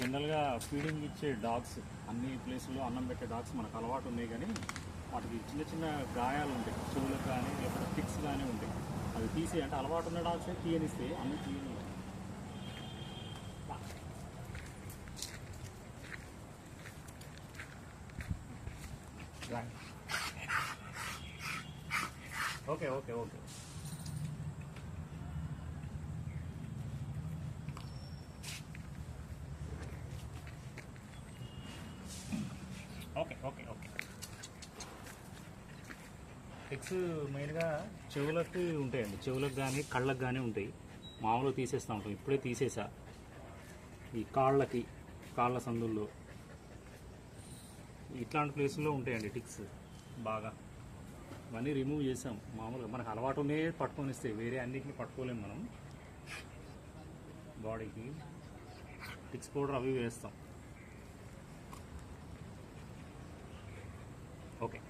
జనరల్గా ఫీడింగ్ ఇచ్చే డాగ్స్ అన్ని ప్లేసుల్లో అన్నం పెట్టే డాగ్స్ మనకు అలవాటు ఉన్నాయి కానీ వాటికి చిన్న చిన్న గాయాలు ఉంటాయి. చెవులకు కానీ లేకపోతే టిక్స్ కానీ ఉంటాయి. అవి తీసి అంటే అలవాటు ఉన్న డాగ్స్ తీయనిస్తే అన్ని తీయని okay okay okay. Okay okay. Okay ticks మెయిన్గా చెవులకు ఉంటాయండి. చెవులకు కానీ కళ్ళకు కానీ ఉంటాయి. మామూలుగా తీసేస్తూ ఉంటాం. ఇప్పుడే తీసేసా. ఈ కాళ్ళకి కాళ్ళ సందుల్లో. ఇట్లాంటి ప్లేసుల్లో ఉంటాయండి టిక్స్ బాగా. ఇవన్నీ రిమూవ్ చేసాం. మామూలుగా మనకు అలవాటు పట్టుకొని ఇస్తాయి వేరే అన్నిటిని పట్టుకోలేము మనం. బాడీకి టిక్స్ పౌడర్ అవి వేస్తాం. ఓకే